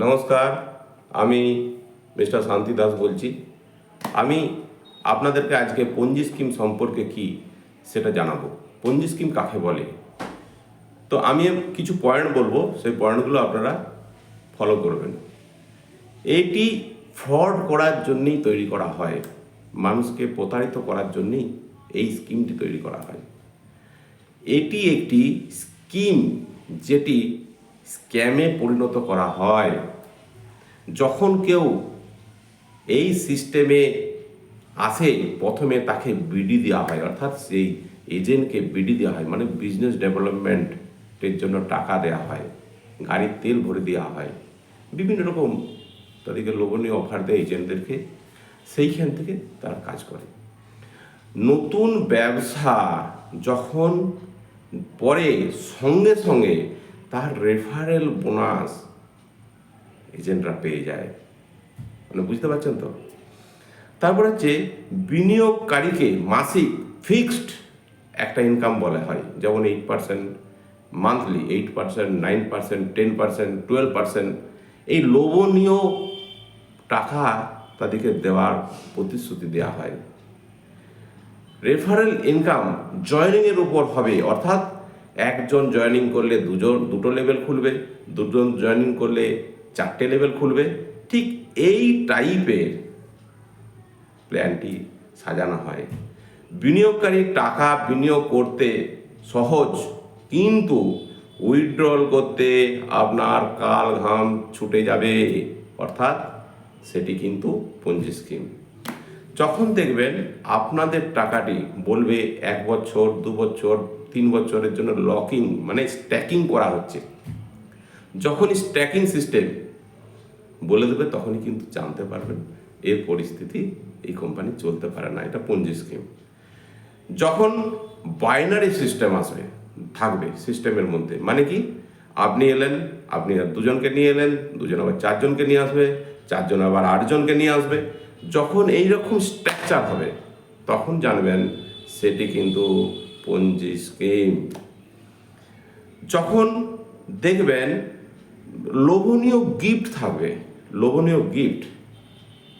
নমস্কার, আমি মিস্টার শান্তি দাস বলছি। আমি আপনাদেরকে আজকে পঞ্জি স্কিম সম্পর্কে কি সেটা জানাব। পঞ্জি স্কিম কাকে বলে? তো আমি কিছু পয়েন্ট বলব, সেই পয়েন্টগুলো আপনারা ফলো করবেন। এইটি ফ্রড করার জন্যই তৈরি করা হয়, মানুষকে প্রতারিত করার জন্যই এই স্কিমটি তৈরি করা হয়। এটি একটি স্কিম যেটি স্ক্যামে পরিণত করা হয়। যখন কেউ এই সিস্টেমে আসে, প্রথমে তাকে বিডি দেওয়া হয়, অর্থাৎ সেই এজেন্টকে বিডি দেওয়া হয় মানে বিজনেস ডেভেলপমেন্টের জন্য টাকা দেওয়া হয়, গাড়ির তেল ভরে দেওয়া হয়। বিভিন্ন রকম তাদেরকে লোভনীয় অফার দেয় এজেন্টদেরকে সেইখান থেকে তার কাজ করে। নতুন ব্যবসা যখন পরে সঙ্গে সঙ্গে তার রেফারেল বোনাস এজেন্টরা পেয়ে যায়। মানে বুঝতে পারছেন তো? তারপর হচ্ছে বিনিয়োগকারীকে মাসিক ফিক্সড একটা ইনকাম বলা হয়। যেমন eight percent monthly eight percent nine percent ten percent twelve percent এই লোভনীয় টাকা তাদেরকে দেওয়ার প্রতিশ্রুতি দেওয়া হয়। রেফারেল ইনকাম জয়নিংয়ের উপর হবে, অর্থাৎ একজন জয়েনিং করলে দুজন, দুটো লেভেল খুলবে, দুজন জয়েনিং করলে চারটে লেভেল খুলবে। ঠিক এই টাইপের প্ল্যানটি সাজানো হয়। বিনিয়োগকারী টাকা বিনিয়োগ করতে সহজ, কিন্তু উইথড্রল করতে আপনার কাল ঘাম ছুটে যাবে। অর্থাৎ সেটি কিন্তু পঞ্জি স্কিম যখন দেখবেন আপনাদের টাকাটি বলবে এক বছর, দু বছর তিন বছরের জন্য লকিং মানে স্ট্যাকিং করা হচ্ছে। যখনই স্ট্যাকিং সিস্টেম বলে দেবে, তখনই কিন্তু জানতে পারবেন এর পরিস্থিতি এই কোম্পানি চলতে পারে না। এটা পঞ্জি স্কিম যখন বাইনারি সিস্টেম আসবে, থাকবে সিস্টেমের মধ্যে মানে কি? আপনি এলেন, আপনি দুজনকে নিয়ে এলেন, দুজন আবার চারজনকে নিয়ে আসবে, চারজন আবার আটজনকে নিয়ে আসবে। যখন এই রকম স্ট্রাকচার হবে, তখন জানবেন সেটি কিন্তু পঞ্জি স্কিম যখন দেখবেন লোভনীয় গিফট থাকবে, লোভনীয় গিফট,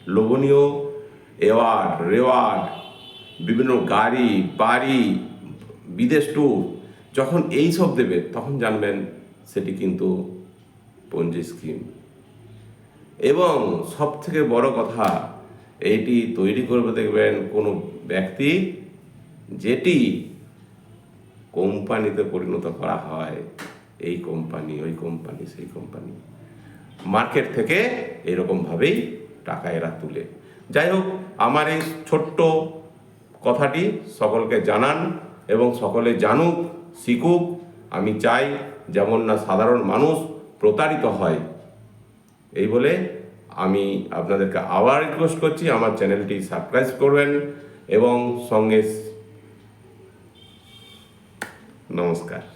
লোভনীয় অ্যাওয়ার্ড রেওয়ার্ড বিভিন্ন গাড়ি, বাড়ি, বিদেশ ট্যুর যখন এই সব দেবে, তখন জানবেন সেটি কিন্তু পঞ্জি স্কিম এবং সব থেকে বড় কথা এইটি তৈরি করবে দেখবেন কোনো ব্যক্তি যেটি কোম্পানিতে পরিণত করা হয়, এই কোম্পানি, ওই কোম্পানি, সেই কোম্পানি। মার্কেট থেকে এরকমভাবেই টাকা এরা তুলে। যাই হোক, আমার এই ছোট্ট কথাটি সকলকে জানান এবং সকলে জানুক, শিখুক। আমি চাই যেমন না সাধারণ মানুষ প্রতারিত হয়, এই বলে আমি আপনাদেরকে আবার রিকোয়েস্ট করছি, আমার চ্যানেলটি সাবস্ক্রাইব করবেন এবং সঙ্গে নমস্কার